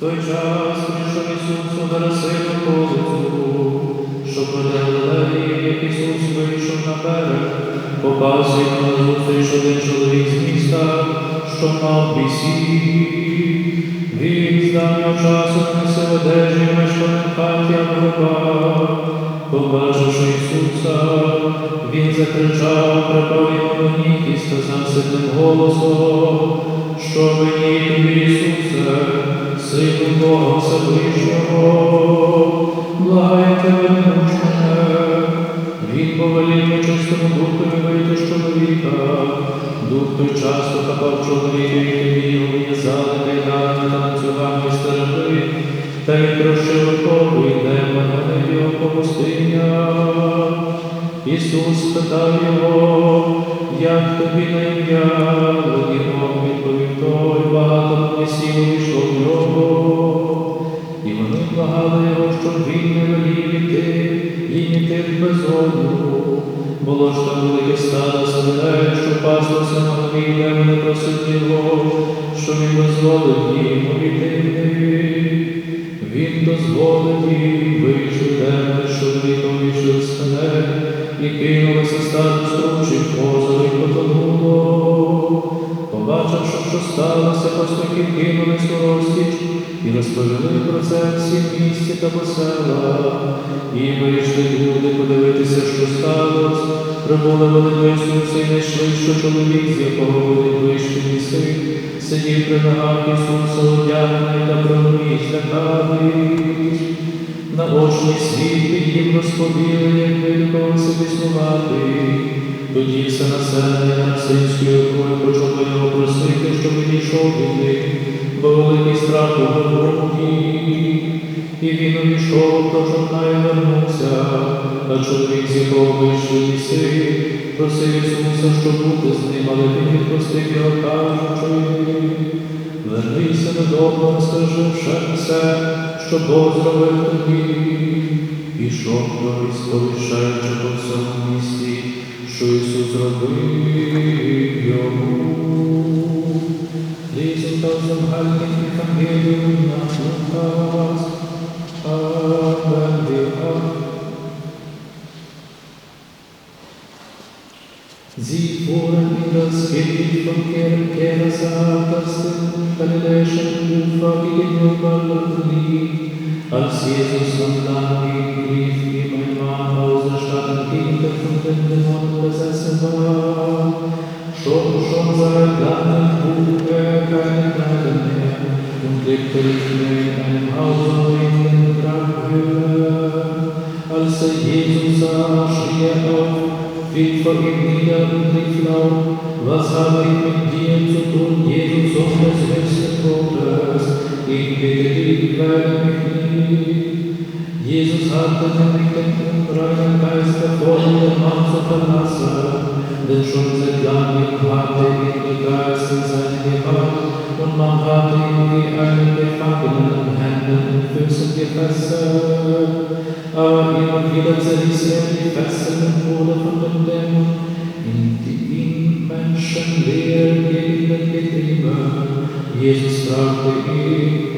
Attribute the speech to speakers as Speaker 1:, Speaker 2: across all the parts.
Speaker 1: той час прийшов Ісус у Вересину вулицю, що проделали, Ісус вийшов на берег, попався на зустріч один чоловік з міста, що мав бісів. Він з давнього часу несе одежі мешканим хаті Авраама. Побачивши Ісуса, він закричав, припав йому ніг і сказав сильним голосом, що мені тобі, Ісусе, Сину Бога Всевишнього, благай тебе, не муч мене. Він повелів нечистому духові вийти з чоловіка. Дух той часто хапав чоловіка, тобі його в'язали кайданами та ланцюгами і стерегли, та він прощив і демона на його по. Ісус спитав його, як тобі на ім'я, Логінок відповів той, багато місів благали його, щоб він не велів іти, і йти в безодню. Було ж там велике стадо свиней, що паслося на де вони просили його, що він дозволив їм увійти. Він дозволив їм, вийшли демони, що вийшли з мене, і кинулися стадо стручів позови і потонуло. Побачивши, що сталося, пастухи кинулись у розтіч і розповіли про це всім місті та по селах. І вийшли люди подивитися, що сталося. Прибули вони до Ісуса і знайшли, що чоловік, з якого вони вийшли ліси, сидів при ногах Ісуса, одягнений та проміж злякались. Наочний світ під їм розповіли, як вилікувався існувати. Тоді все населення Нарсинської округи почало його просити, щоб відійшов від них, бо великий страх у груді. І він увійшов, тож одна і вернувся, а чоловік, з якого вийшли ліси, просив Ісуса, щоб бути з ним, але він відпустив його, кажучи, вернися додому, розкажи ще все, що Бог зробив тобі. Пішов той, сповіщаючи по всьому місті, що Ісус зробив йому. لفظ الخلق بتمهيد المخلوقات حقا بحق Sie fuhren in das Gebiet von Kerkeras das den galiläischen Ufer gegenüber Luthni. Als Jesus von da ging, rief ihm ein Mann aus der Stadt entgegen, der von den Dämonen besessen war. Er er Jesus er nämlich den Geist den Mann zu verlassen, denn schon seit langem ihn der Geist in seine Gewalt und man hatte ihn wie einen Gefangenen an Händen und Füßen gefesselt. Aber immer wieder zerriss er die Fesseln und wurde von den Dämonen in die ihn menschenleeren Gegenden getrieben. Jesus fragte ihn,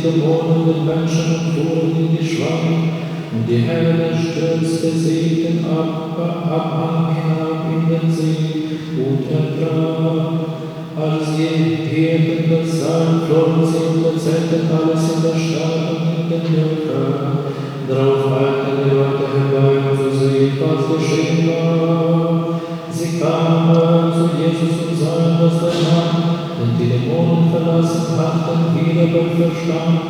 Speaker 1: verließen die Dämonen den Menschen und fuhren in die Herde stürzte sie den Ab Abhang hinab in den See und ertrag. Als die Hirten das sahen, flohen sie und erzählten alles in der Stadt und in den Dörfern. Darauf eilten die Leute herbei, um zu sehen, was geschehen war. Sie kamen zu Jesus und sahen, dass der Mann, den die Dämonen verlassen hatten, Vergebung verstand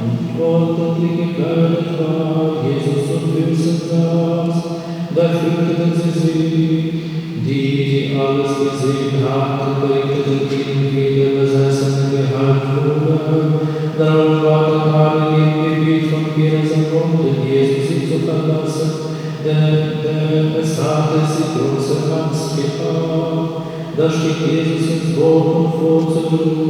Speaker 1: und ordentlich gekleidet war, Jesus zum Füßen saß, da fürchteten sie sich, die, die alles gesehen hatten, berichteten ihnen, wie der Besessene geheilt wurde. Darum warten alle im Gebiet von
Speaker 2: Jerusalem, um Jesus sich zu verlassen, denn, denn es hatte sie große Angst gehabt. Da stieg Jesus ins Boden vor zu tun.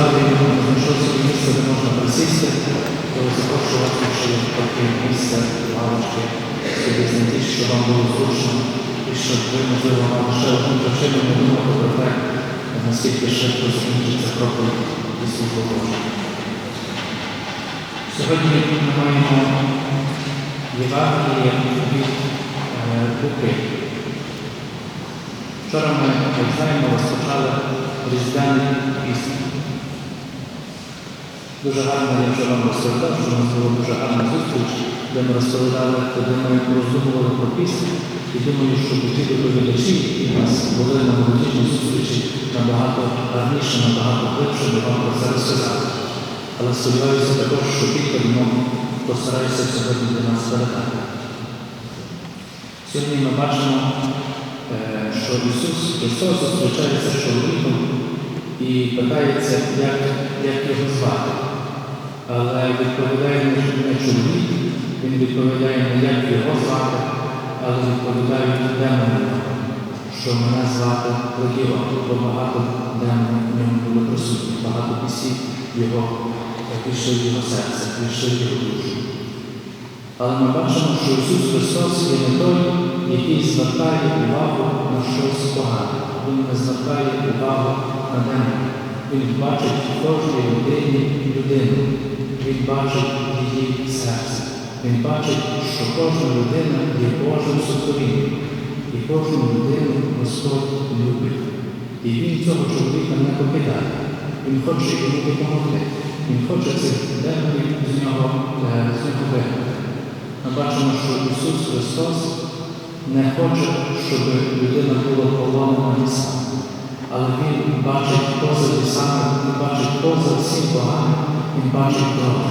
Speaker 2: залі не знайшов собі місце, де можна присісти, то запрошую вас, якщо таке місце, лавочки, собі знайти, що вам було зручно, і щоб ви, можливо, мали ще одну причину не думати про те, наскільки швидко закінчиться проповідь і служба Божа. Сьогодні ми маємо Євангелія від е, Луки. Вчора ми, як знаємо, розпочали Різдвяний піст. Дуже гарно я вже вам розповідав, що у нас була дуже гарна зустріч, де ми розповідали, коли ми роздумували про піст. І думаю, що ті доповідачі, які у нас були на молодіжній зустрічі, набагато гарніше, набагато глибше би вам про це розказати. Але сподіваюся також, що думок постараюся сьогодні для нас передати. Сьогодні ми бачимо, е, що Ісус Христос зустрічається з чоловіком і питається, як, як його звати. Але відповідає не не чоловік, він відповідає не як його звати, але відповідає демони, що мене звати Легіон, бо багато демонів в ньому було присутні, багато пісів його пішли в його серце, пішли в його душу. Але ми бачимо, що Ісус Христос є не той, який звертає увагу на щось погане. Він не звертає увагу на демона. Він бачить кожній людині людину. Він бачить її серце. Він бачить, що кожна людина є Божим сотворінням. І кожну людину Господь любить. І він цього чоловіка не покидає. Він хоче йому допомогти. Він хоче цих демонів з нього, е, вигнати. Ми бачимо, що Ісус Христос не хоче, щоб людина була полонена лісами. Але Він бачить поза лісами, Він бачить поза всім поганим, Він бачить добре.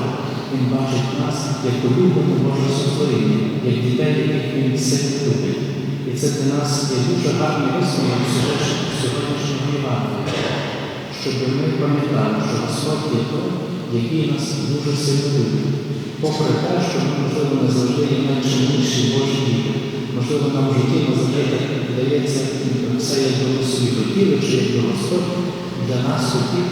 Speaker 2: Він бачить нас як улюблене Боже сотворіння, як дітей, яких Він сильно любить. І це для нас є дуже гарний висновок сьогоднішнього Євангелія щоб ми пам'ятали, що Господь є той, який нас дуже сильно любить. Попри те, що ми, можливо, не завжди є найчинніші Божі діти. Можливо, нам в житті не завжди так вдається все, як ми собі хотіли, чи як би Господь для нас хотів,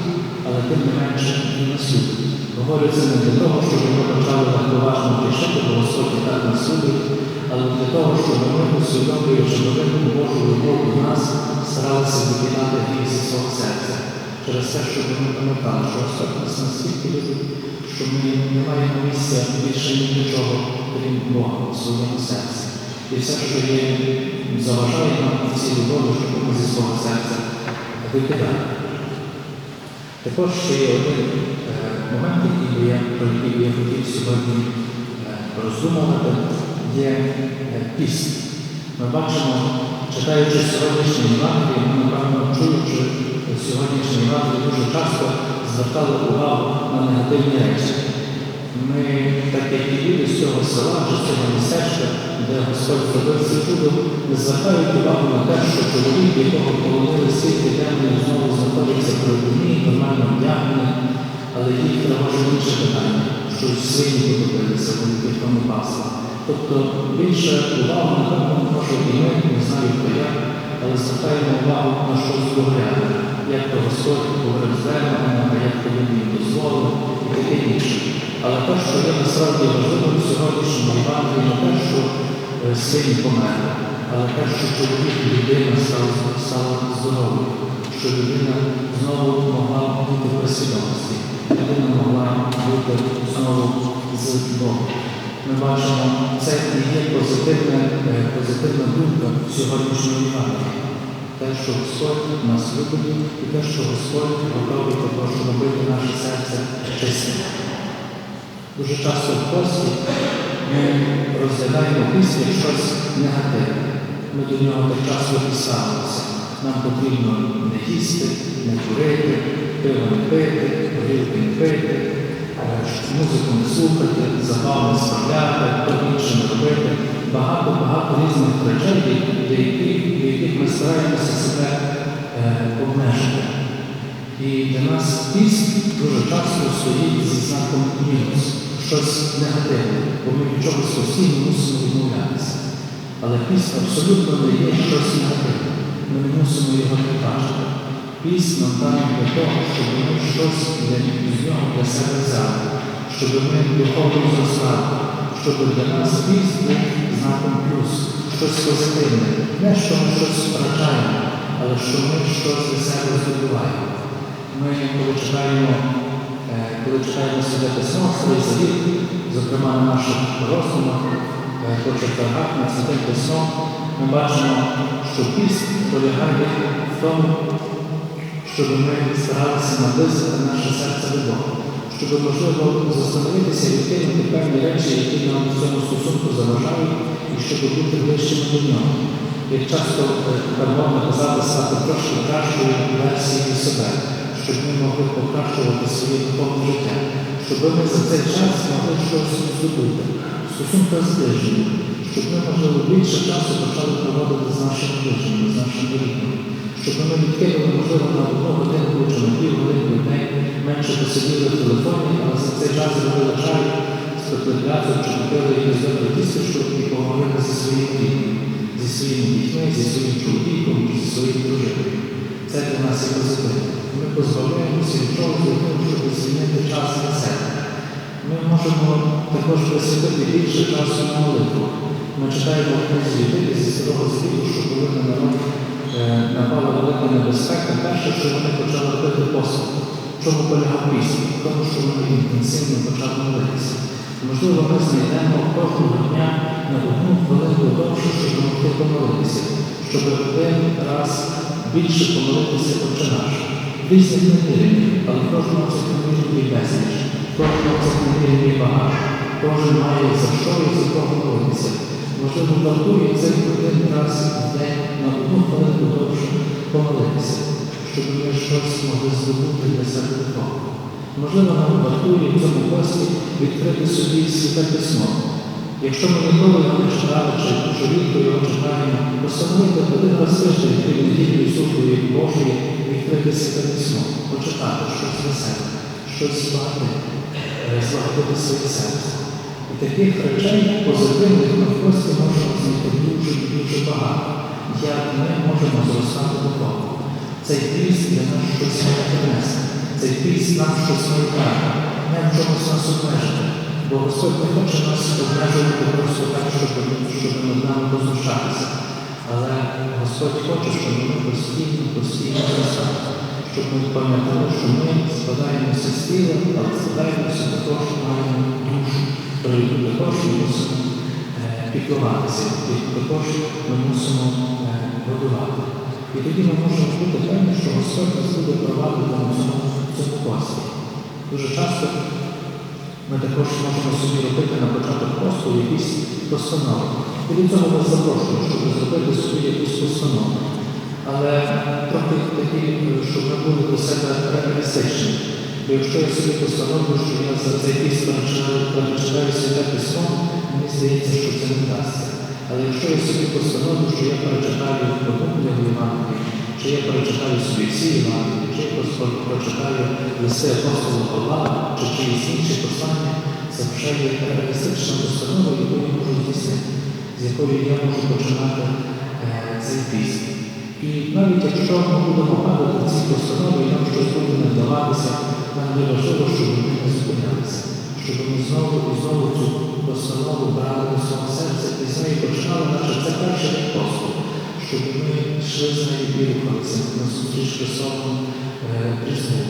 Speaker 2: але тим не менше нас любить. Говорю це не для того, щоб ми почали так поважно кричати, бо Господь і так нас любить, але для того, щоб ми, усвідомлюючи велику Божу любов до нас, старалися викидати зі свого серця через те, щоб ми пам'ятали, що Господь нас настільки любить, що ми не маємо місця більше ні до чого, крім Бога у своєму серці. І все, що є, заважає нам в цій любові, щоб ми зі свого серця викидали. Також ще є один е, момент, який я, про який я хотів сьогодні е, роздумувати, є е, піст. Ми бачимо, читаючи сьогоднішній Євангелії, ми, напевно, чуючи сьогоднішній Євангелії, дуже часто звертали увагу на негативні речі. Ми, так як і люди з цього села чи з цього містечка, де Господь зробив це чудо, звертають увагу на те, що чоловік, якого полонили стільки демонів, знову знаходиться при одній, нормально вдягнений, але їх тривожить інше питання, що свині потопилися, вони тільки пасли. Тобто більше увагу, напевно, може і ми, не знаю хто як, але звертаємо увагу на щось погляне, як то Господь говорив Але те, що є насправді важливим в сьогоднішньому Євангелії, не те, що е, син помер, але те, що чоловік людина стала, стала здоровою, що людина знову могла бути при свідомості, людина могла бути знову з Богом. Ми бачимо це і є позитивна, е, позитивна думка сьогоднішнього Євангелія. Те, що Господь нас любить, і те, що Господь готовий також робити наше серце чистим. Дуже часто в пості ми розглядаємо піст як щось негативне. Ми до нього так часто підставилися. Нам потрібно не їсти, не курити, пиво не пити, горілки не пити, е, музику не слухати, справляти, то інше не робити. Багато-багато різних речей, для яких ми стараємося себе е, обмежити. І для нас піст дуже часто стоїть зі знаком мінус, щось негативне, бо ми від чогось постійно мусимо відмовлятися. Але піст абсолютно не є щось негативне. Ми мусимо його не бачити. Піст нам дає для того, щоб ми щось для нього для себе взяли, щоб ми духовно зростали, щоб для нас піст був знаком плюс, щось позитивне, не що ми щось втрачаємо, але що ми щось для себе здобуваємо. Ми, коли читаємо, коли читаємо себе письмо, Старий Завіт, зокрема на наших роздумах, е, по на святе письмо, ми бачимо, що піст полягає в тому, щоб ми старалися наблизити наше серце до Бога, щоб можливо застановитися і відкинути певні речі, які нам в цьому стосунку заважають, і щоб бути ближчими до нього. Як часто е, тепер можна казати, стати трошки кращою версією себе, щоб ми могли покращувати своє духовне життя, щоб ми за цей час могли щось здобути, стосунка зближення, щоб ми, можливо, більше часу почали проводити з нашими ближніми, з нашими рідними, щоб ми відкинули, можливо, на одну годинку чи на годинки в день менше посиділи в телефоні, але за цей час зробили чай, спекли чи купили якусь добре тістечку і поговорили зі своїми рідними, зі своїми дітьми, зі своїм чоловіком, зі своїм дружиною. Це для нас є позитивно. Ми позбавляємося від того, для того, щоб звільнити час на себе. Ми можемо також присвятити більше часу на молитву. Ми читаємо в книзі Біблії зі старого Завіту, що коли на народ е, напала велика небезпека, перше, що вони почали робити поступ. В чому полягав пісня? Тому, що вони інтенсивно почали молитися. Можливо, ми знайдемо кожного дня на одну хвилинку довше, щоб могти помолитися, щоб один раз більше помолитися Отче. Різних неділі, але кожного неділі є безліч, кожного неділі є багато. Кожен має за що і за кого молитися. Можливо, вартує цей один раз в день на одну хвилинку довше помолитися, щоб ми щось могли здобути для себе духовно. Можливо, нам вартує в цьому пості відкрити собі святе письмо. Якщо ми ніколи його не читали, чи що рідко його читаємо, постановити один раз тиждень перед неділею службою Божої відкрити святе письмо, почитати щось для себе, щось збагатити, збагатити своє серце. І таких речей позитивних на пості можемо знайти дуже дуже багато, як ми можемо зростати духовно. Цей піст для нас щось має принести. Цей піст нам щось має дати, не в чомусь нас обмежити. Бо Господь не хоче нас обмежувати просто так, щоб, щоб над нами познущатися. Але Господь хоче, щоб ми постійно, постійно зростали. Щоб ми пам'ятали, що ми складаємося з тіла, але складаємося також маємо душу, про яку також мусимо е, піклуватися, яку також ми мусимо е, годувати. І тоді ми можемо бути певні, що Господь нас буде провадити на цьому, пості. Дуже часто ми також можемо собі робити на початок посту якісь постанови. І цього вас запрошую, щоб зробити собі якусь постанову. Але трохи такі, щоб ми були до себе реалістичні. Бо якщо я собі постановлю, що я за цей піс перечитаю святе письмо, мені здається, що це не вдасться. Але якщо я собі постановлю, що я перечитаю книгу Євангелії, чи я перечитаю собі всі Євангелії, чи я прочитаю листи апостола Павла, чи чиїсь інші послання, це вже є реалістична постанова, яку я можу здійснити, з якою я можу починати е, цей піст. І навіть якщо ми будемо падати ці постанови, нам щось буде не вдаватися, нам не важливо, щоб ми не зупинялися, щоб ми знову і знову цю постанову брали до свого серця і з нею починали наше це рік посту, щоб ми йшли з нею і рухалися на зустріч Христовому Різдву.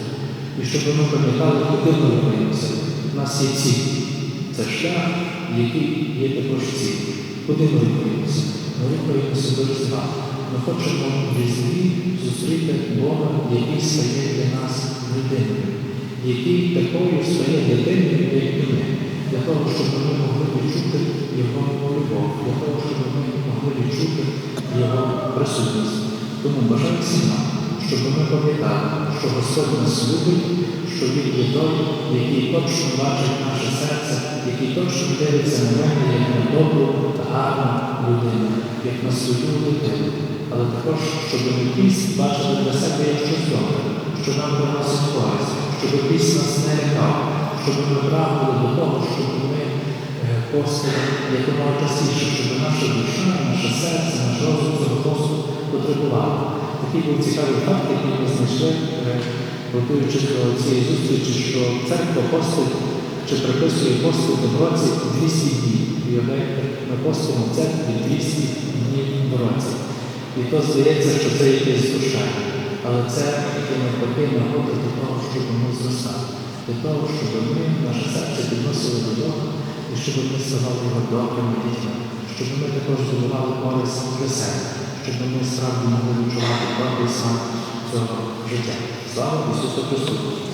Speaker 2: І щоб ми пам'ятали, куди ми рухаємося. У нас є ціль. Це шлях, які є також ці. Ми рухаємося? Ми до Різдва. Ми хочемо в Різдві зустріти Бога, який стає для нас людиною, який такою стає дитиною, як і ми, для того, щоб ми могли відчути Його любов, для того, щоб ми могли відчути Його присутність. Тому бажаю всім щоб ми пам'ятали, що Господь нас любить, що Він є той, який точно бачить наше серце, який точно дивиться на мене, як на добру та гарну людину, як на свою дитину. Але також, щоб ми піс бачили для себе як щось добре, що нам приносить користь, щоб піс нас не лякав, щоб ми прагнули до того, щоб ми е, постили якомога частіше, щоб наша душа, наше серце, наш розум цього посту потребували. Такий був цікавий факт, який ми знайшли, е, готуючись до цієї зустрічі, що церква постить чи приписує постить в році 200 днів. Уявляєте, ми постимо в церкві 200 днів в році. І то здається, що це якесь знущання. Але це таке навпаки нагода для того, щоб ми зростали, для того, щоб ми наше серце підносили до Бога, і щоб ми ставали його добрими дітьми, щоб ми також будували користь для себе, щоб ми справді могли відчувати добрий смак цього життя. Слава Ісусу Христу!